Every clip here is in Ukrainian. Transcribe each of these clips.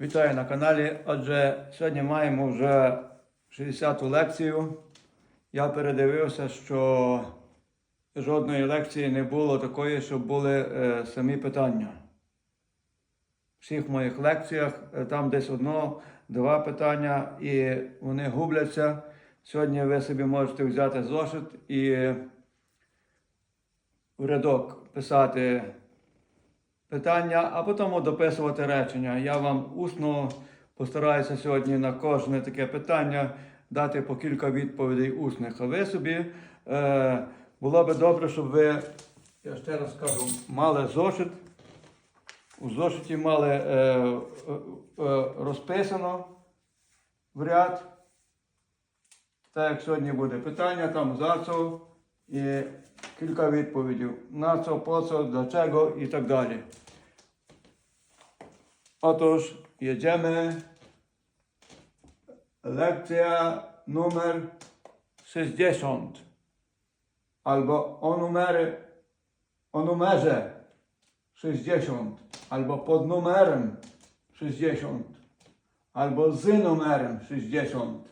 Вітаю на каналі. Отже, сьогодні маємо вже 60-ту лекцію. Я передивився, що жодної лекції не було такої, щоб були е, самі питання. В всіх моїх лекціях е, там десь одно, два питання, і вони губляться. Сьогодні ви собі можете взяти зошит і в рядок писати питання, а потім дописувати речення. Я вам усно постараюся сьогодні на кожне таке питання дати по кілька відповідей усних. А ви собі е, було би добре, щоб ви, я ще раз скажу, мали зошит. У зошиті мали е, е, е, розписано в ряд. Так як сьогодні буде питання, там ЗАЦО і кілька відповідей. На co, по co, dlaczego i tak dalej. Otóż jedziemy. Lekcja numer 60. Albo o numery, o numerze 60. Albo pod numerem 60. Albo z numerem 60.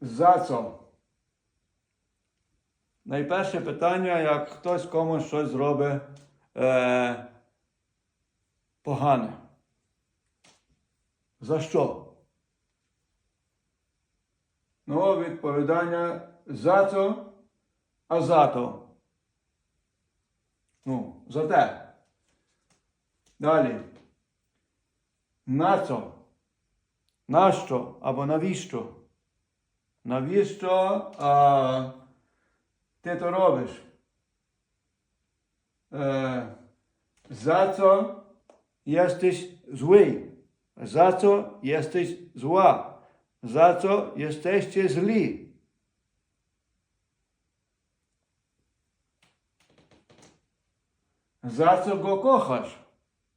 За co? Найперше питання, як хтось комусь щось зробить е, погане. За що? Ну, відповідання за це, а за то. Ну, за те. Далі. На що? Нащо або навіщо? Навіщо а, ти то робиш? Е, za co jesteś zły? Za co jesteś zła? Za co jesteście źli? За co go kochasz?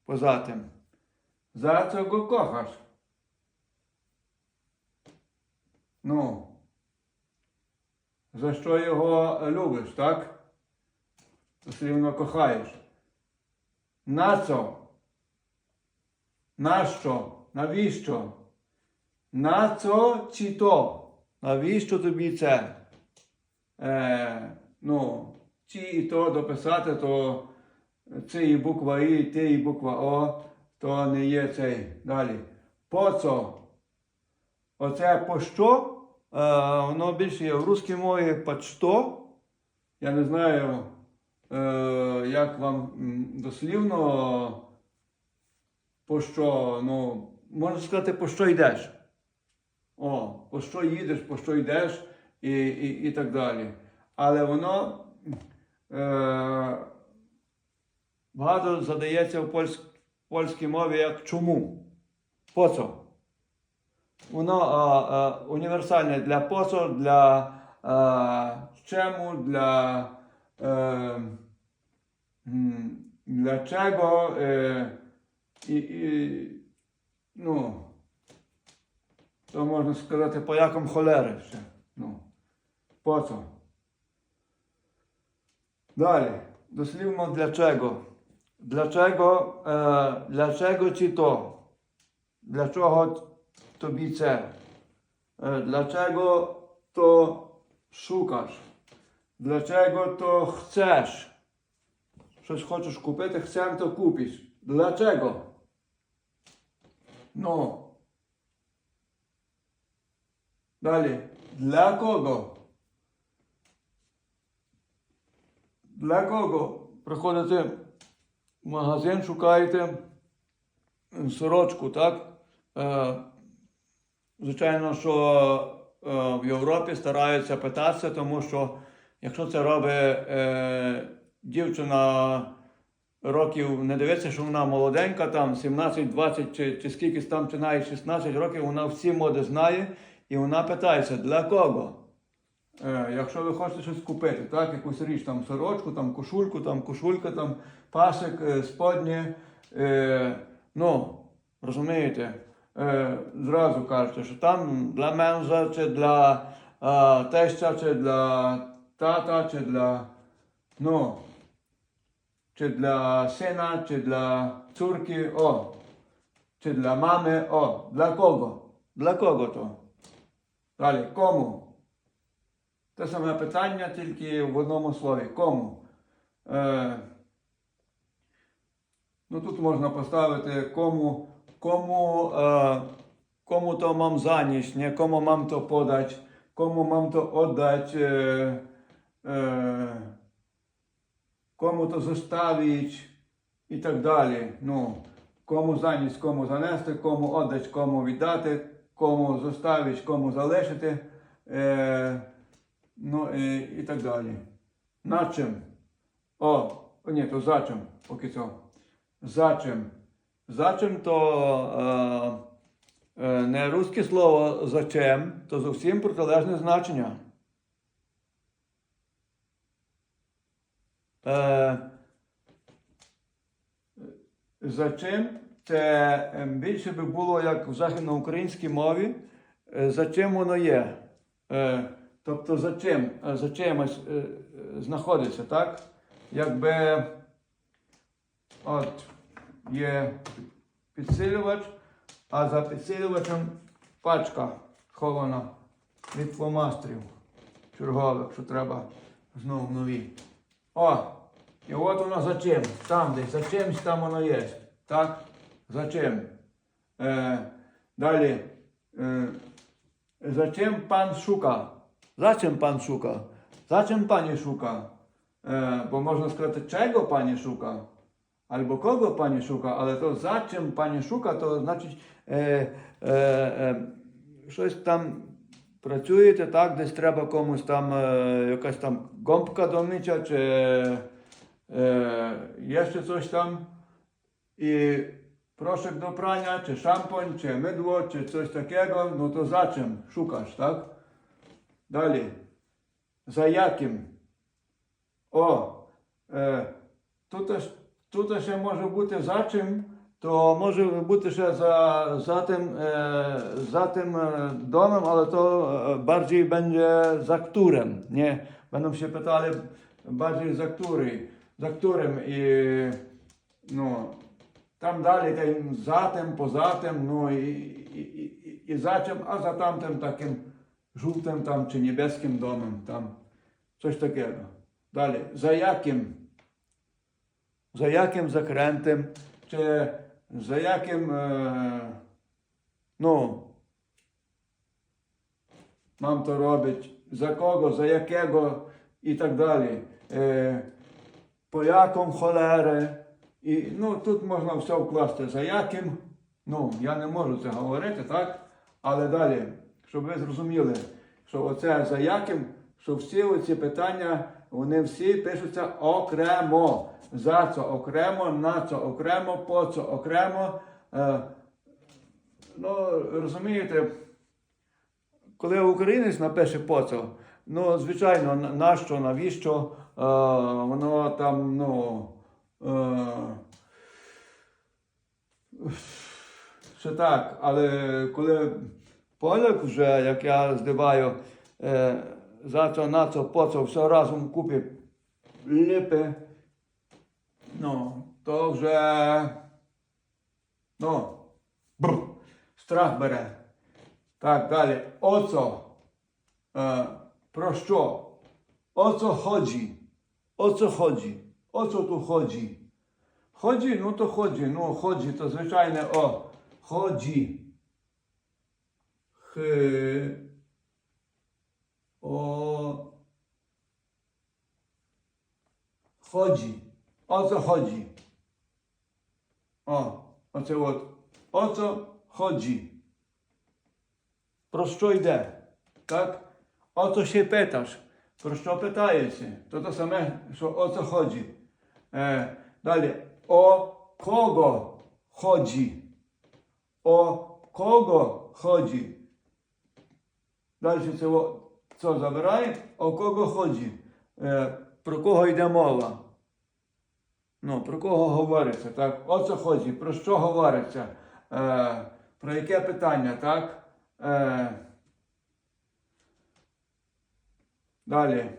Poza tym. Za co go kochasz? Ну, за що його любиш, так? Дослівно кохаєш. На що? Нащо? Навіщо? На що чи то? Навіщо тобі це? Е, ну, чи і то дописати, то це і буква І, ти і буква О, то не є цей. Далі. По що? Оце по що? Е, воно більше є в русській мові по що. Я не знаю, е, як вам дослівно по що, ну, можна сказати, по що йдеш. О, по що їдеш, по що йдеш і, і, і так далі. Але воно е, багато задається в польській мові як чому. По що? Воно а, а, універсальне для посо, для а, чему, для, е, м, для чого. Е, і, і, ну, то можна сказати полякам холери ще. Ну, по co? Далі. Дослівно для чого? Для чого, е, для чого чи то? Для чого Е, Для чого то шукаsz? Для чого то chcesz? Щось хочеш купити, chcę, то купиш. Dlaczego? No. Далі. Для кого? Для кого? Приходите в магазин, шукаєте сорочку, так? Звичайно, що е, в Європі стараються питатися, тому що якщо це робить е, дівчина років, не дивиться, що вона молоденька, там 17, 20 чи, чи скільки там, чи навіть 16 років, вона всі моди знає, і вона питається, для кого? Е, якщо ви хочете щось купити, так, якусь річ, там сорочку, там кошульку, там кошулька, там пасик, сподні, ну, розумієте, зразу кажете, що там для менза, чи для е, теща, чи для тата, чи для, ну, чи для сина, чи для цурки, о, чи для мами, о, для кого? Для кого то? Далі, кому? Те саме питання, тільки в одному слові. Кому? Е, ну тут можна поставити кому, кому, е, кому то мам за ніч, не кому мам то подать, кому мам то отдать, е, е, кому то заставить і так далі. Ну, кому за ніч, кому занести, кому отдать, кому віддати, кому заставить, кому залишити. Е, ну і, і так далі. На чим? О, ні, то за чим, поки що. За чим? За чим то е, е, не русське слово за чим, то зовсім протилежне значення. Е, за це більше би було як в західноукраїнській мові, за чим воно є. Тобто за чим, за чимось знаходиться, так? Якби от є підсилювач, а за підсилювачем пачка хована від фломастерів чергових, що треба знову нові. О! І от воно за чим? Там десь, за чимсь там воно є. Так? За чим? Е, далі. Е, за чим пан шука? За чим пан шука? За чим пані шука? Е, бо можна сказати, чого пані шука? Або кого пані шука, але то за чим пані шука, то значить е, е, е, щось там працюєте, так, десь треба комусь там е, якась там гомбка доміча, чи е, є ще щось там. І прошик до прання, чи шампунь, чи мидло, чи щось такого, ну то за чим шукаєш, так? Далі. За яким? О, е, тут, аж- тут ще може бути за чим, то може бути ще за, за тим, е, за тим е, домом, але то bardziej będzie za którym, nie? Będą się pytali bardziej za który, za którym i no, там далі та за тим, поза тим, ну і, і, і, і за чим, а за тамтим таким жовтим там чи небеським домом, там щось таке. Далі, за яким? За яким закрентим, чи за яким, е, ну, мам то робить, за кого, за якого і так далі. Е, поляком холери. І ну, тут можна все вкласти за яким. Ну, я не можу це говорити, так? Але далі, щоб ви зрозуміли, що оце за яким, що всі оці питання, вони всі пишуться окремо. За це окремо, на це окремо, по це окремо. Е, ну, розумієте, коли українець напише поцо, ну, звичайно, нащо, навіщо, е, воно там, ну. Е, ще так, але коли поляк вже, як я здиваю, е, за це, на це, по це, все разом купі ліпи, ну, то вже, ну, бр, страх бере. Так, далі. Оцо. Е, про що? O co chodzi? O co chodzi? O co tu chodzi? Chodzi, no to chodzi, no chodzi, to zwyczajne o. Chodzi. Ch. O. Chodzi. O co chodzi? O, оце от. O co chodzi? Про що йде? Так? O co się pytasz? Про що питаєшся? То те саме, що о co chodzi. Е, далі. O kogo chodzi? O kogo chodzi? Далі це о, co забирає? О кого chodzi? Е, про кого йде мова? Ну, про кого говориться, так? О це? Про що говориться? Е, про яке питання, так? Е, Далі.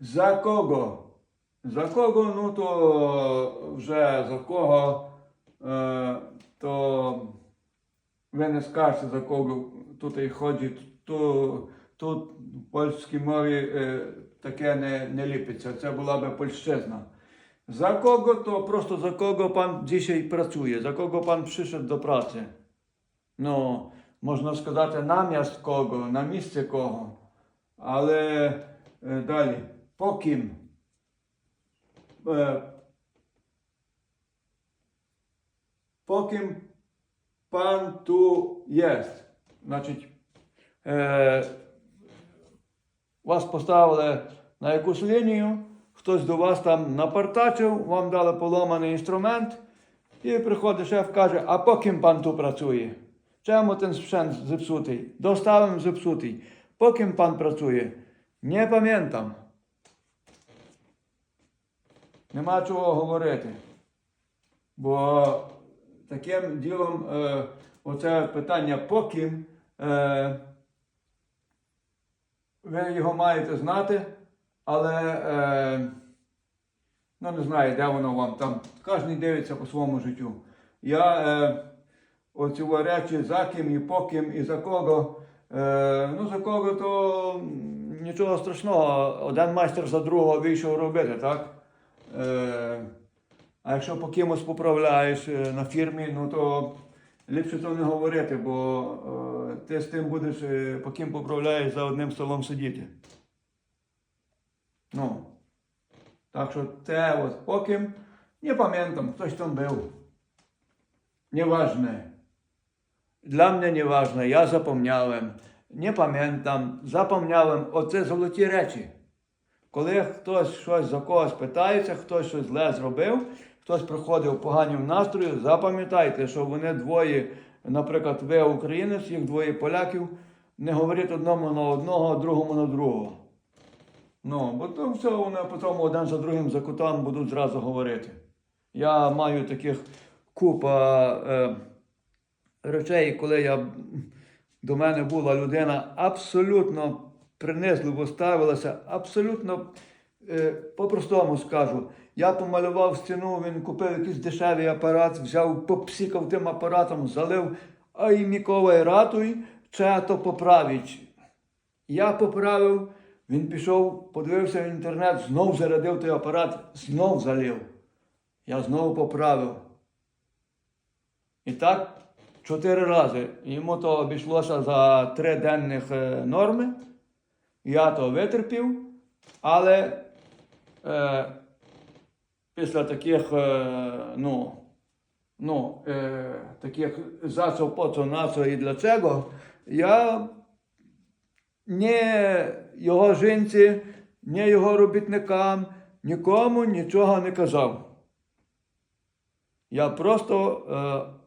За кого? За кого, ну то вже за кого, е, то ви не скажете за кого тут і ходить, то тут в польській мові е, таке не, не ліпиться. Це була би польщизна. За кого, то просто за кого пан dzisiaj працює, за кого пан przyszedł до праці. Ну, можна сказати, намість кого, на місце кого. Але е, далі, по ким? Е, Поким пан ту єсть. Значить, е, вас поставили на якусь лінію, хтось до вас там напартачив, вам дали поломаний інструмент, і приходить шеф каже, а поким пан тут працює? Чому ten sprzęt zepsutий? Dostałem zepsutий. Po kim pan pracuje? Nie pamiętam. Нема чого говорити. Бо таким ділом е, оце питання по ким, е, ви його маєте знати, але е, ну не знаю, де воно вам там. Кожен дивиться по своєму життю. Я е, оці речі за ким і по ким і за кого. Е, ну, за кого то нічого страшного. Один майстер за другого вийшов робити, так? Е, а якщо по кимось поправляєш е, на фірмі, ну то ліпше то не говорити, бо е, ти з тим будеш, е, по ким поправляєш за одним столом сидіти. Ну. Так що те от по ким, не пам'ятам, хтось там був. Nieważne. Dla mnie nieważne, ja zapomniałem, nie pamiętam, zapomniałem. Оце золоті речі. Коли хтось щось за когось питається, хтось щось зле зробив, хтось приходив в поганім настрою, запам'ятайте, що вони двоє, наприклад, ви українець, їх двоє поляків, не говорять одному на одного, а другому на другого. Ну, бо то все вони потім один за другим за кутом будуть зразу говорити. Я маю таких купа е, речей, коли я до мене була людина абсолютно принизливо ставилася, абсолютно е, по-простому скажу. Я помалював стіну, він купив якийсь дешевий апарат, взяв, попсікав тим апаратом, залив, а й Микола ратуй, чи то поправить. Я поправив, він пішов, подивився в інтернет, знов зарядив той апарат, знов залив. Я знову поправив. І так чотири рази. Йому то обійшлося за три денних е, норми. Я то витерпів, але е, після таких, е, ну, ну, е, таких за co, по co, на co і для чого, я ні його жінці, ні його робітникам, нікому нічого не казав. Я просто е,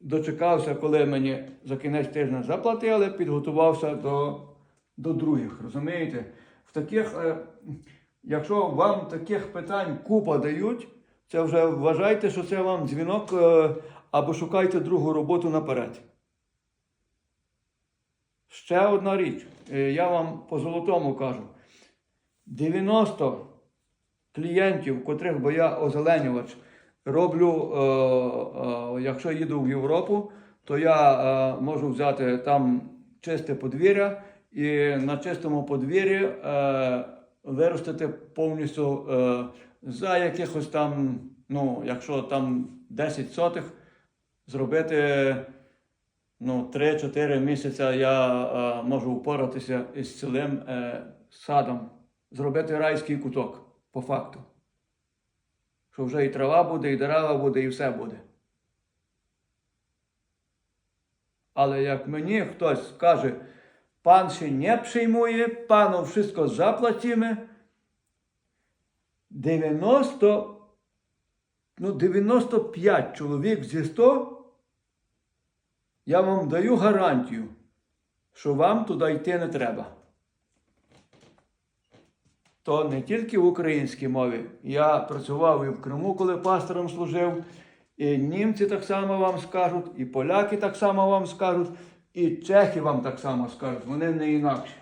дочекався, коли мені за кінець тижня заплатили, підготувався до, до других. Розумієте? В таких, е, якщо вам таких питань купа дають, це вже вважайте, що це вам дзвінок е, або шукайте другу роботу наперед. Ще одна річ. Е, Я вам по золотому кажу. 90 клієнтів, котрих бо я озеленювач, роблю, е, якщо їду в Європу, то я можу взяти там чисте подвір'я і на чистому подвір'ї виростити повністю е, за якихось там, ну, якщо там 10 сотих, зробити ну, 3-4 місяці я е, можу впоратися із цілим е, садом, зробити райський куток, по факту. Що вже і трава буде, і дерева буде, і все буде. Але як мені хтось скаже, пан ще не przyjmuje, пану wszystko zapłacimy, 90, ну 95 чоловік зі 100 я вам даю гарантію, що вам туди йти не треба. То не тільки в українській мові. Я працював і в Криму, коли пастором служив, і німці так само вам скажуть, і поляки так само вам скажуть, і чехи вам так само скажуть. Вони не інакші.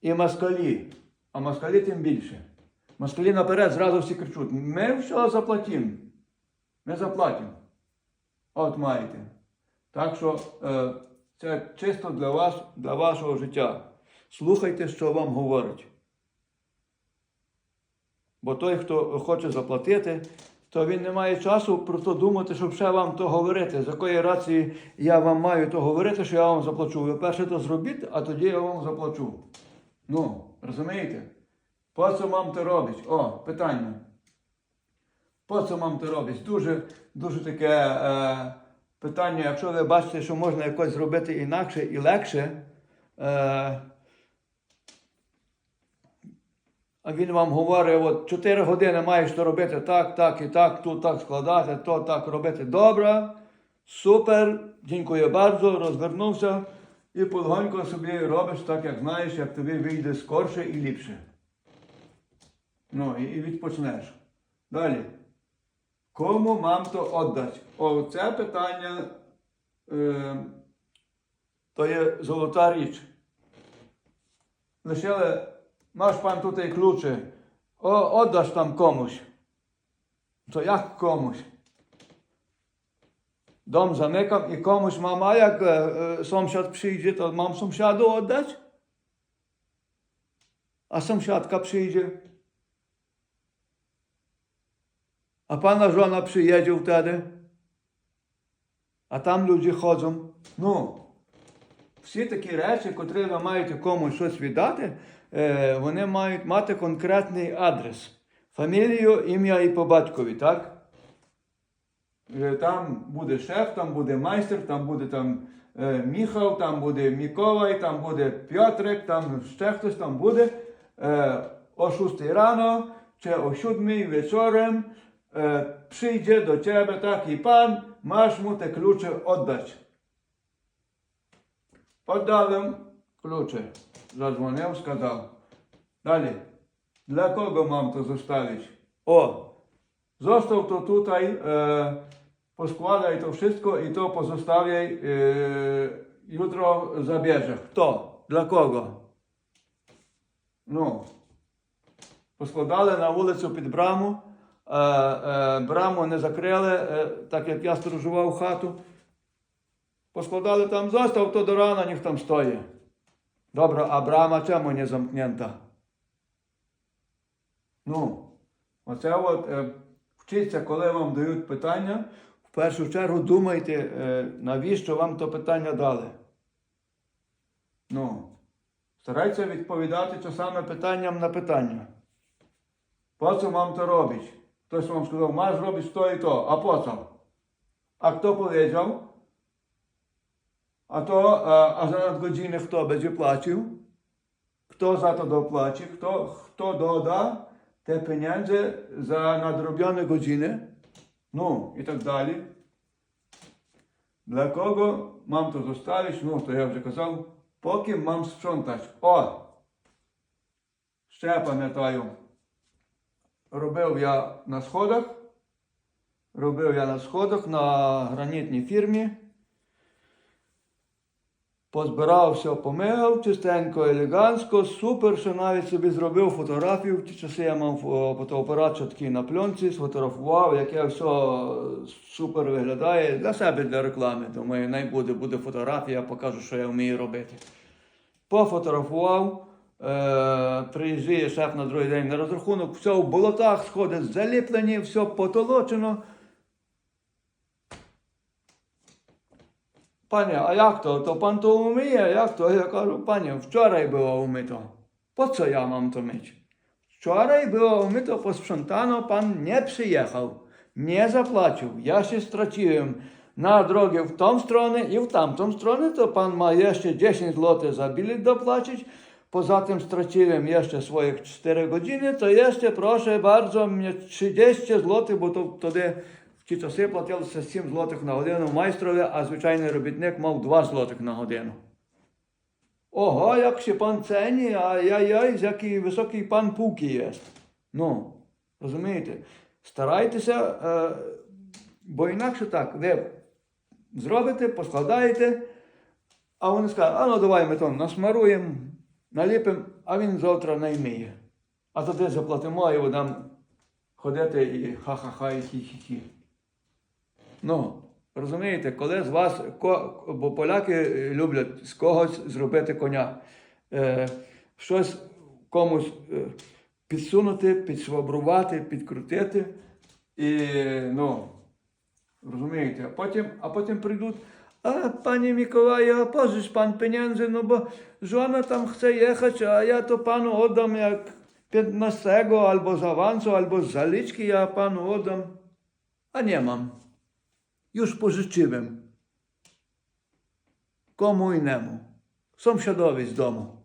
І москалі, а москалі тим більше. москалі наперед зразу всі кричуть, ми все заплатимо. Ми заплатимо. От маєте. Так що е, це чисто для вас, для вашого життя. Слухайте, що вам говорять. Бо той, хто хоче заплатити, то він не має часу про то думати, щоб ще вам то говорити. З якої рації я вам маю то говорити, що я вам заплачу. Ви перше то зробіть, а тоді я вам заплачу. Ну, розумієте? По що вам то робить? О, питання. По що вам то робить? Дуже, дуже таке е, питання, якщо ви бачите, що можна якось зробити інакше і легше. Е, а він вам говорить, от 4 години маєш то робити так, так і так, тут так складати, то так робити. Добре, супер, дякую bardzo, розвернувся і полегонько собі робиш так, як знаєш, як тобі вийде скорше і ліпше. Ну, і, і відпочнеш. Далі. Кому мам то віддати? О, це питання е, то є золота річ. Лишили, маєш пан тут і ключі, о, віддаш там комусь. То як комусь? Дом замикам і комусь мам, а як е, е, сумсяд przyjdzie, to mam sąsiadu oddać? A sąsiadka przyjdzie? A pana żona przyjedzie wtedy? А там люди ходять. Ну, всі такі речі, котрі ви маєте комусь щось віддати, е, вони мають мати конкретний адрес. Фамілію, ім'я і по батькові, так? Е, Там буде шеф, там буде майстер, там буде там е, Міхал, там буде Миколай, там буде Пьотрик, там ще хтось там буде. Е, о 6 рано чи о 7 вечором е, przyjdzie do ciebie taki pan, masz mu te klucze oddać. Oddałem Zadzwonił, сказав. Далі. Для кого to zostawić? O, został to tutaj, e, poskładaj to wszystko i to pozostawiaj, e, jutro zabierze. Kto? Dla kogo? Ну, поскладали на вулицю під браму, е, е, браму не закрили, е, так як я сторожував хату. Поскладали там застав, то до рана ніхто там стоїть. Добре, а брама чому не замкнента? Ну, оце от е, вчиться, коли вам дають питання, в першу чергу думайте, е, навіщо вам то питання дали. Ну, старайтеся відповідати часами питанням на питання. По що вам to robić? Ktoś вам сказав, маєш робити то і то, а по що? А хто powiedział? A to, a, a za nadgodziny kto będzie płacił? Kto za to dopłaci? Kto, kto doda te pieniądze za nadrobione godziny? No i tak dalej. Dla kogo mam to zostawić? No to ja вже казав, поки mam sprzątać. O! Ще пам'ятаю. Робив я на сходах. Робив я на сходах на гранітній фірмі. Позбирав все, помив, чистенько, елегантсько, супер, що навіть собі зробив фотографію. В ті часи я мав фотоапарат, що такий на пленці, сфотографував, яке все супер виглядає. Для себе, для реклами. Думаю, най буде, буде фотографія, покажу, що я вмію робити. Пофотографував, е, приїжджає шеф на другий день на розрахунок, все в болотах сходить, заліплені, все потолочено. Panie, a jak to? To pan to umyje, jak to? Ja panie, wczoraj było umyto. Po co ja mam to myć? Wczoraj było umyto, posprzątano, pan nie przyjechał, nie zapłacił. Ja się straciłem na drogę w tą stronę i w tamtą stronę, to pan ma jeszcze 10 zł za bilet dopłacić. Poza tym straciłem jeszcze swoje 4 godziny, to jeszcze proszę bardzo mnie 30 zł, bo to wtedy в ті часи платилося 7 злотих на годину майстрові, а звичайний робітник мав 2 злотих на годину. Ого, як się pan ceni, ай-яй-яй, який високий пан пуки є. Ну, розумієте? Старайтеся, е, бо інакше так, ви зробите, поскладаєте, а вони скажуть, а ну давай ми то насмаруємо, наліпимо, а він завтра не вміє. а туди заплатимо і будемо ходити і ха-ха-ха, і хі-хі-хі. Ну, розумієте, коли з вас, бо поляки люблять з когось зробити коня, е, щось комусь е, підсунути, підшвабрувати, підкрутити. І, ну, розумієте, а потім, а потім прийдуть. A panie Mikołaju, a pożycz pan pieniędzy, no bo żona tam chce jechać, a ja to panu oddam jak 15 albo z awansu, albo z zaliczki, ja panu oddam. A nie mam. Już pożyczyłem. Komu innemu. Sąsiadowi z domu.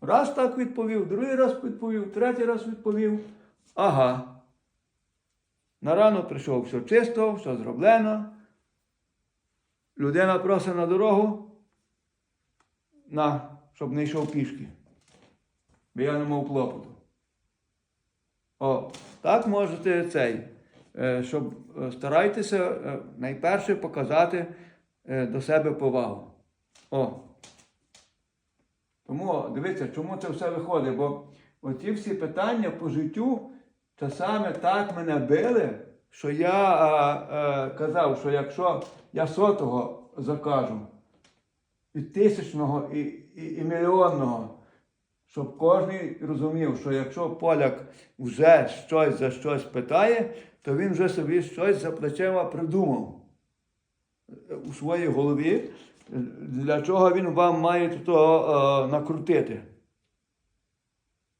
Раз так відповів, другий раз відповів, третій раз відповів. Ага. На рано прийшов все чисто, все зроблено. Людина просить на дорогу, на, щоб не йшов пішки. Бо я не мав клопоту. О, так можете цей, щоб е, старайтеся е, найперше показати е, до себе повагу. О. Тому дивіться, чому це все виходить? Бо оті всі питання по життю часами так мене били, що я е, е, казав, що якщо я сотого закажу, і тисячного, і, і, і мільйонного, щоб кожен розумів, що якщо поляк вже щось за щось питає, то він вже собі щось за плечима придумав у своїй голові, для чого він вам має то е, накрутити.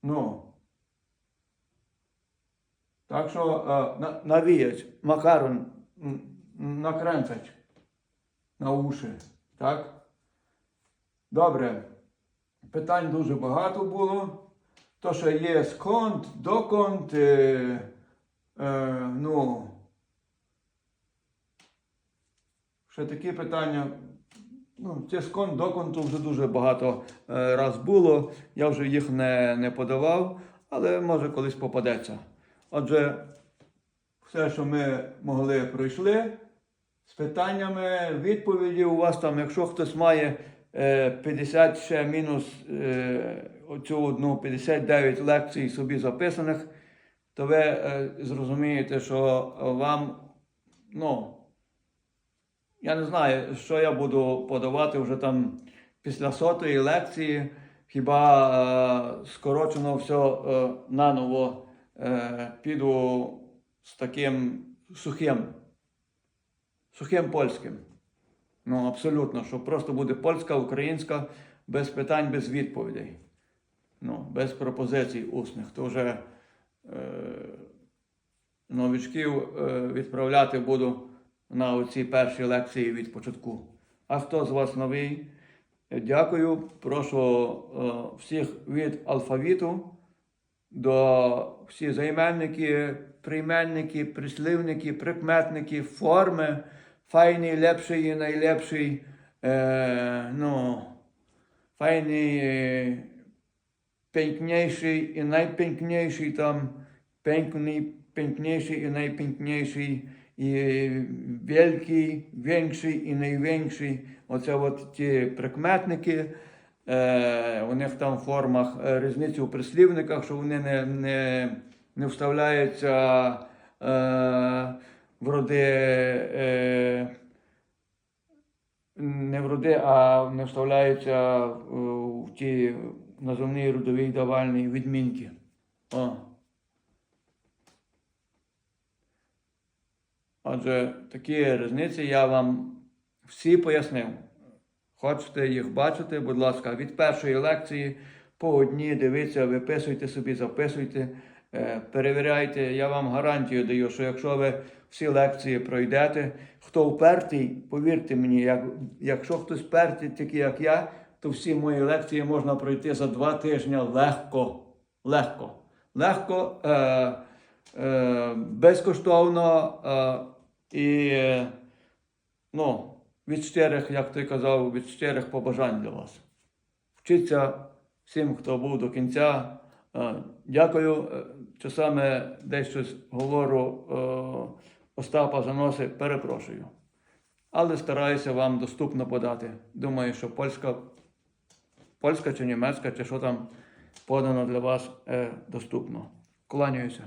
Ну. Так що е, на, навіять, макарон м, накренцать на уші. Так? Добре. Питань дуже багато було. То, що є сконт, доконт, е, е, ну. Ще такі питання. Ну, це скон доконту вже дуже багато е, раз було. Я вже їх не, не подавав, але може колись попадеться. Отже, все, що ми могли, пройшли з питаннями, відповіді у вас там, якщо хтось має е, 50 ще мінус е, оцю одну 59 лекцій собі записаних, то ви е, зрозумієте, що вам, ну, я не знаю, що я буду подавати вже там після сотої лекції. Хіба е, скорочено все е, наново піду з таким сухим, сухим польським. Ну, абсолютно, що просто буде польська, українська, без питань, без відповідей. Ну, без пропозицій усних. То вже новичків е, відправляти буду на оці перші лекції від початку. А хто з вас новий? Е, Дякую. Прошу е, всіх від алфавіту до всі займенники, прийменники, прислівники, прикметники, форми, файний, лепший найлепший, е, ну, файний, пенькніший і найпенькніший там, пенькний, пенькніший і найпенькніший, і великий, większий і найвенший. Оце от ті прикметники. Е, у них там в формах е, різниці у прислівниках, що вони не, не, не вставляються е, в роди, е, не в роди, а не вставляються в ті назовні родові й давальні відмінки. О. Отже, такі різниці я вам всі пояснив. Хочете їх бачити, будь ласка, від першої лекції по одній дивіться, виписуйте собі, записуйте, е, перевіряйте. Я вам гарантію даю, що якщо ви всі лекції пройдете, хто впертий, повірте мені, як, якщо хтось впертий, такий як я, то всі мої лекції можна пройти за два тижні легко. Легко. Легко, е, е, безкоштовно е, і. ну, від щирих, як ти казав, від щирих побажань для вас. Вчіться всім, хто був до кінця. Е, Дякую. Е, Часами десь щось говорю е, Остапа заноси, перепрошую. Але стараюся вам доступно подати. Думаю, що польська, польська чи німецька, чи що там подано для вас е, доступно. Кланяюся.